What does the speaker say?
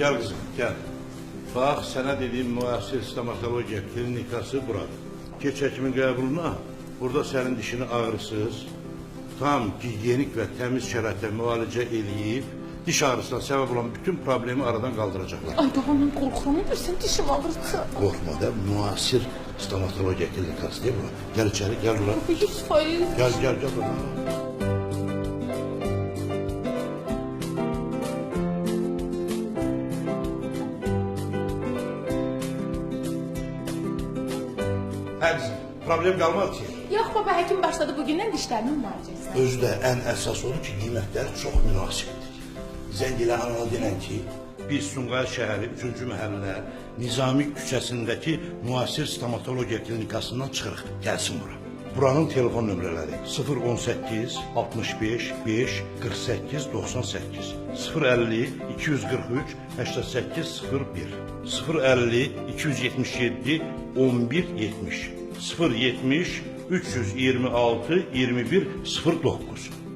Gel kızım gel. Bak sana dediğim müasir stomatoloji klinikası burada. Geç hekimin qəbuluna. Burada senin dişini ağrısız, tam gigiyenik ve temiz şəraitlə müalicə eləyib, diş ağrısına səbəb olan bütün problemi aradan qaldıracaqlar. Ay babamın korkuyorum bilsin dişim ağrısı. Korkma da müasir stomatoloji klinikası mi? Gel içeri gel ulan. Yüz faiz. Gel gel gel. ulan. Hə qızım, problem qalmadı ki. Yok baba hekim başladı bugünden dişlerimin müalicesi. Özü də ən əsas odur ki, qiymətləri çox münasibdir. Zəng elə anal denən ki, biz Sumqayıt şəhəri 3-cü məhəllə Nizami küçəsindəki müasir stomatologiya klinikasından çıxırıq. Gəlsin bura. Buranın telefon nömrələri 018 65 5 48 98 050 243 88 01 050 277 11 70 070 326 21 09